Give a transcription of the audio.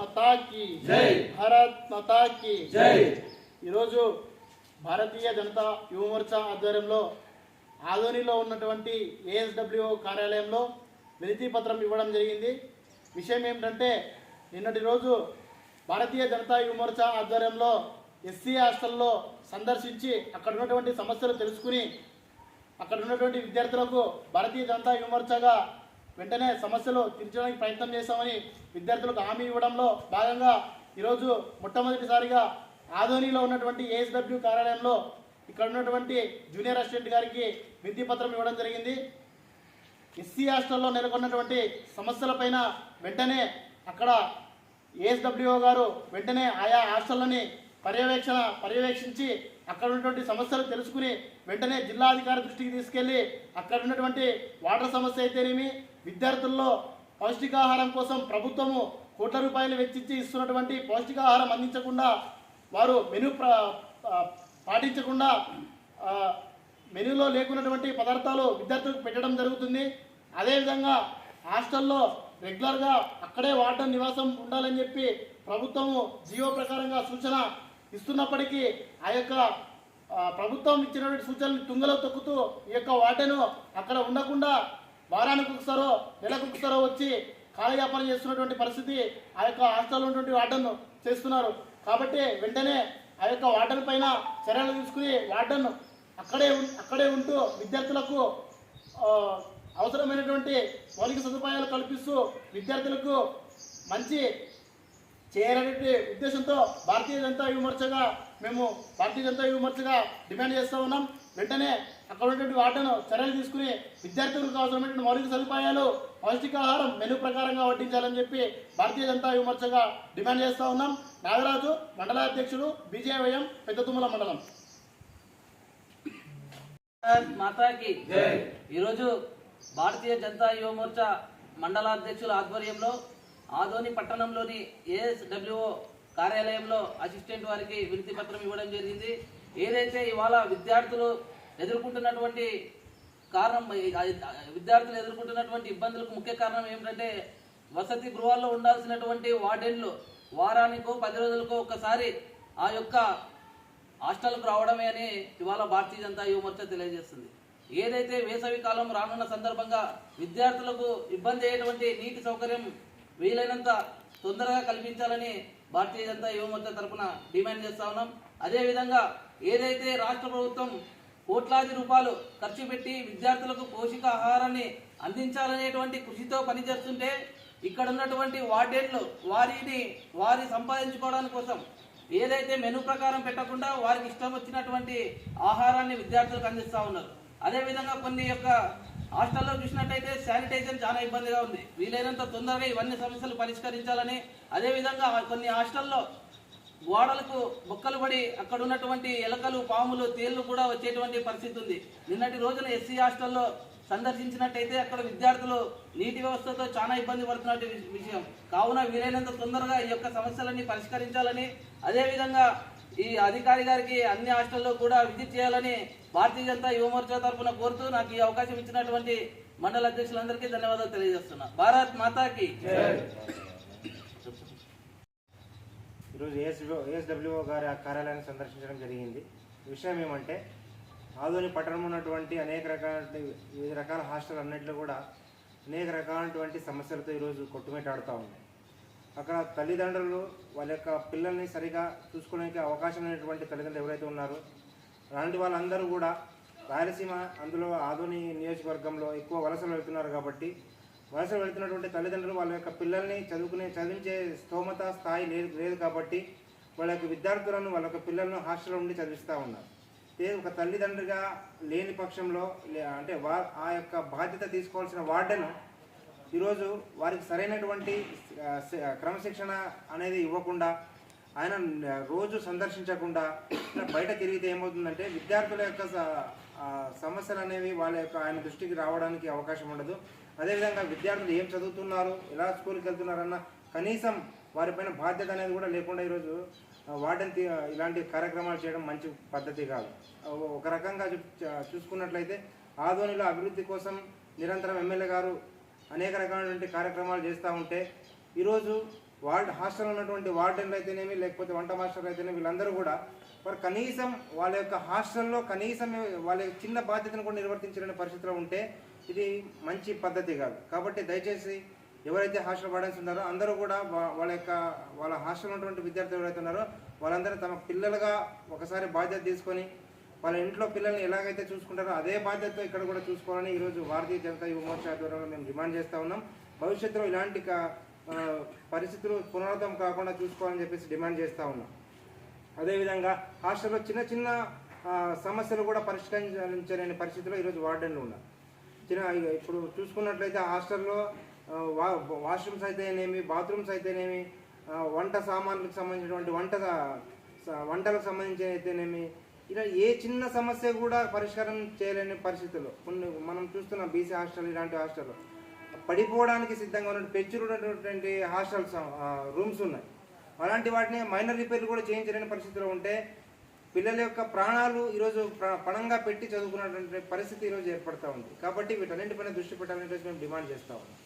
మాతా key జై. భారత్ మాతా key జై. ఈరోజు భారతీయ జనతా యువ మోర్చా ఆధ్వర్యంలో ఆదోనిలో ఉన్నటువంటి ఏఎస్డబ్ల్యూ కార్యాలయంలో వినతి పత్రం ఇవ్వడం జరిగింది. విషయం ఏమిటంటే నిన్నటి రోజు భారతీయ జనతా యువ మోర్చా ఆధ్వర్యంలో ఎస్సీ హాస్టల్లో సందర్శించి అక్కడ ఉన్నటువంటి సమస్యలు తెలుసుకుని అక్కడ ఉన్నటువంటి విద్యార్థులకు భారతీయ జనతా యువ మోర్చాగా వెంటనే సమస్యలు తీర్చడానికి ప్రయత్నం చేశామని విద్యార్థులకు హామీ ఇవ్వడంలో భాగంగా ఈరోజు మొట్టమొదటిసారిగా ఆధోనిలో ఉన్నటువంటి ఏఎస్డబ్ల్యూ కార్యాలయంలో ఇక్కడ ఉన్నటువంటి జూనియర్ అసిస్టెంట్ గారికి విధి పత్రం ఇవ్వడం జరిగింది. ఎస్సీ హాస్టల్లో నెలకొన్నటువంటి సమస్యలపైన వెంటనే అక్కడ ఏఎస్డబ్ల్యూఓ గారు వెంటనే ఆయా హాస్టల్లోని పర్యవేక్షణ పర్యవేక్షించి అక్కడ ఉన్నటువంటి సమస్యలు తెలుసుకుని వెంటనే జిల్లాధికారి దృష్టికి తీసుకెళ్ళి అక్కడ ఉన్నటువంటి వాటర్ సమస్య అయితేనేమి విద్యార్థుల్లో పౌష్టికాహారం కోసం ప్రభుత్వము కోట్ల రూపాయలు వెచ్చించి ఇస్తున్నటువంటి పౌష్టికాహారం అందించకుండా వారు మెను పాటించకుండా మెనూలో లేకున్నటువంటి పదార్థాలు విద్యార్థులకు పెట్టడం జరుగుతుంది. అదేవిధంగా హాస్టల్లో రెగ్యులర్గా అక్కడే వాటర్ నివాసం ఉండాలని చెప్పి ప్రభుత్వము జీవో ప్రకారంగా సూచన ఇస్తున్నప్పటికీ ఆ యొక్క ప్రభుత్వం ఇచ్చినటువంటి సూచనలు తుంగలో తొక్కుతూ ఈ యొక్క వాటను అక్కడ ఉండకుండా వారానికి ఒకసారో నెలకు ఒకసారో వచ్చి కాలయాపన చేస్తున్నటువంటి పరిస్థితి ఆ యొక్క హాస్టల్లో ఉన్నటువంటి వాటర్ను చేస్తున్నారు. కాబట్టి వెంటనే ఆ యొక్క వాటర్ పైన చర్యలు తీసుకుని వాటర్న్ అక్కడే ఉం- అక్కడే ఉంటూ విద్యార్థులకు అవసరమైనటువంటి మౌలిక సదుపాయాలు కల్పిస్తూ విద్యార్థులకు మంచి చేయాలనే ఉద్దేశంతో భారతీయ జనతా యువ మోర్చాగా మేము భారతీయ జనతా యువ మోర్చాగా డిమాండ్ చేస్తూ ఉన్నాం. వెంటనే అక్కడ ఉన్నటువంటి వాటను చర్యలు తీసుకుని విద్యార్థులకు అవసరమైనటువంటి మౌలిక సదుపాయాలు పౌష్టికాహారం మెను ప్రకారంగా వడ్డించాలని చెప్పి భారతీయ జనతా యువ మోర్చాగా డిమాండ్ చేస్తూ ఉన్నాం. నాగరాజు మండలాధ్యక్షుడు బీజేవైఎం పెద్దతుమ్మల మండలం. మాతాకి. జై. ఈరోజు భారతీయ జనతా యువ మోర్చా మండలాధ్యక్షుల ఆధ్వర్యంలో ఆదోని పట్టణంలోని ఏఎస్డబ్ల్యూఓ కార్యాలయంలో అసిస్టెంట్ వారికి వినతి పత్రం ఇవ్వడం జరిగింది. ఏదైతే ఇవాళ విద్యార్థులు ఎదుర్కొంటున్నటువంటి కారణం విద్యార్థులు ఎదుర్కొంటున్నటువంటి ఇబ్బందులకు ముఖ్య కారణం ఏమిటంటే వసతి గృహాల్లో ఉండాల్సినటువంటి వార్డెన్లు వారానికో పది రోజులకో ఒకసారి ఆ యొక్క హాస్టల్కు రావడమే అని ఇవాళ భారతీయ జనతా యువమోర్చా తెలియజేస్తుంది. ఏదైతే వేసవి కాలం రానున్న సందర్భంగా విద్యార్థులకు ఇబ్బంది అయ్యేటువంటి నీటి సౌకర్యం వీలైనంత తొందరగా కల్పించాలని భారతీయ జనతా యువమోర్చా తరఫున డిమాండ్ చేస్తా ఉన్నాం. అదేవిధంగా ఏదైతే రాష్ట్ర ప్రభుత్వం కోట్లాది రూపాయలు ఖర్చు పెట్టి విద్యార్థులకు పోషకాహారాన్ని అందించాలనేటువంటి కృషితో పనిచేస్తుంటే ఇక్కడ ఉన్నటువంటి వార్డెన్లు వారిని వారి సంపాదించుకోవడానికి కోసం ఏదైతే మెను ప్రకారం పెట్టకుండా వారికి ఇష్టం వచ్చినటువంటి ఆహారాన్ని విద్యార్థులకు అందిస్తూ ఉన్నారు. అదేవిధంగా కొన్ని యొక్క హాస్టల్లో చూసినట్టయితే శానిటైజర్ చాలా ఇబ్బందిగా ఉంది. వీలైనంత తొందరగా ఇవన్నీ సమస్యలు పరిష్కరించాలని అదేవిధంగా కొన్ని హాస్టల్లో గోడలకు బొక్కలు పడి అక్కడ ఉన్నటువంటి ఎలకలు పాములు తేళ్ళు కూడా వచ్చేటువంటి పరిస్థితి ఉంది. నిన్నటి రోజున ఎస్సీ హాస్టల్లో సందర్శించినట్టయితే అక్కడ విద్యార్థులు నీటి వ్యవస్థతో చాలా ఇబ్బంది పడుతున్న విషయం. కావున వీలైనంత తొందరగా ఈ యొక్క సమస్యలన్నీ పరిష్కరించాలని అదేవిధంగా ఈ అధికారి గారికి అన్ని హాస్టల్లో కూడా విజిట్ చేయాలని భారతీయ జనతా యువ మోర్చా తరఫున కోరుతూ నాకు ఈ అవకాశం ఇచ్చినటువంటి మండల అధ్యక్షులందరికీ ధన్యవాదాలు తెలియజేస్తున్నా. భారత్ మాతాకి ఈరోజు ఏఎస్డబ్ల్యూ ఏఎస్డబ్ల్యూఓ గారి ఆ కార్యాలయాన్ని సందర్శించడం జరిగింది. విషయం ఏమంటే ఆదోని పట్టణంలో ఉన్నటువంటి అనేక రకాల వివిధ రకాల హాస్టల్ అన్నింటిలో కూడా అనేక రకాలైనటువంటి సమస్యలతో ఈరోజు కొట్టుమిట్టాడుతూ ఉన్నాయి అక్కడ తల్లిదండ్రులు వాళ్ళ యొక్క పిల్లల్ని సరిగా చూసుకోవడానికి అవకాశం లేనటువంటి తల్లిదండ్రులు ఎవరైతే ఉన్నారో అలాంటి వాళ్ళందరూ కూడా రాయలసీమ అందులో ఆధుని నియోజకవర్గంలో ఎక్కువ వలసలు వెళ్తున్నారు కాబట్టి వలసలు వెళ్తున్నటువంటి తల్లిదండ్రులు వాళ్ళ యొక్క పిల్లల్ని చదువుకునే చదివించే స్తోమత స్థాయి లేదు లేదు కాబట్టి వాళ్ళ యొక్క విద్యార్థులను వాళ్ళ యొక్క పిల్లలను హాస్టల్లో ఉండి చదివిస్తూ ఉన్నారు. ఇదే ఒక తల్లిదండ్రుగా లేని పక్షంలో లే- అంటే వా ఆ యొక్క బాధ్యత తీసుకోవాల్సిన వార్డెను ఈరోజు వారికి సరైనటువంటి క్రమశిక్షణ అనేది ఇవ్వకుండా ఆయన రోజు సందర్శించకుండా బయట తిరిగితే ఏమవుతుందంటే విద్యార్థుల యొక్క సమస్యలు అనేవి వాళ్ళ యొక్క ఆయన దృష్టికి రావడానికి అవకాశం ఉండదు. అదేవిధంగా విద్యార్థులు ఏం చదువుతున్నారు ఎలా స్కూల్కి వెళ్తున్నారన్న కనీసం వారిపైన బాధ్యత అనేది కూడా లేకుండా ఈరోజు వాటిని ఇలాంటి కార్యక్రమాలు చేయడం మంచి పద్ధతి కాదు. ఒక రకంగా చూ- చూసుకున్నట్లయితే ఆధోనిలో అభివృద్ధి కోసం నిరంతరం ఎమ్మెల్యే గారు అనేక రకాలైనటువంటి కార్యక్రమాలు చేస్తూ ఉంటే ఈరోజు వార్డ్ హాస్టల్ ఉన్నటువంటి వార్డెన్లు అయితేనేమి లేకపోతే వంట మాస్టర్లు అయితేనేమి వీళ్ళందరూ కూడా వారు కనీసం వాళ్ళ యొక్క హాస్టల్లో కనీసం వాళ్ళ చిన్న బాధ్యతను కూడా నిర్వర్తించలేని పరిస్థితిలో ఉంటే ఇది మంచి పద్ధతి కాదు. కాబట్టి దయచేసి ఎవరైతే హాస్టల్ వార్డెన్స్ ఉన్నారో అందరూ కూడా వాళ్ళ యొక్క వాళ్ళ హాస్టల్ ఉన్నటువంటి విద్యార్థులు ఎవరైతే ఉన్నారో వాళ్ళందరూ తమ పిల్లలుగా ఒకసారి బాధ్యత తీసుకొని వాళ్ళ ఇంట్లో పిల్లల్ని ఎలాగైతే చూసుకుంటారో అదే బాధ్యతతో ఇక్కడ కూడా చూసుకోవాలని ఈరోజు భారతీయ జనతా యువ మోర్చా ఆధ్వర్యంలో మేము డిమాండ్ చేస్తూ ఉన్నాం. భవిష్యత్తులో ఇలాంటి పరిస్థితులు పునరావృతం కాకుండా చూసుకోవాలని చెప్పేసి డిమాండ్ చేస్తూ ఉన్నాం. అదేవిధంగా హాస్టల్లో చిన్న చిన్న సమస్యలు కూడా పరిష్కరించలేని పరిస్థితిలో ఈరోజు వార్డెన్లు ఉన్నారు. చిన్న ఇప్పుడు చూసుకున్నట్లయితే హాస్టల్లో వా వాష్రూమ్స్ అయితేనేమి బాత్రూమ్స్ అయితేనేమి వంట సామాన్లకు సంబంధించినటువంటి వంట వంటలకు సంబంధించి అయితేనేమి ఇలా ఏ చిన్న సమస్య కూడా పరిష్కారం చేయలేని పరిస్థితుల్లో కొన్ని మనం చూస్తున్నాం బీసీ హాస్టల్ ఇలాంటి హాస్టల్లో పడిపోవడానికి సిద్ధంగా ఉన్నటువంటి పెంచుకున్నటువంటి హాస్టల్స్ రూమ్స్ ఉన్నాయి. అలాంటి వాటిని మైనర్ రిపేర్లు కూడా చేయించలేని పరిస్థితిలో ఉంటే పిల్లల యొక్క ప్రాణాలు ఈరోజు పణంగా పెట్టి చదువుకున్నటువంటి పరిస్థితి ఈరోజు ఏర్పడతా ఉంది. కాబట్టి వీటన్నింటిపైన దృష్టి పెట్టాలని మేము డిమాండ్ చేస్తా ఉన్నాం.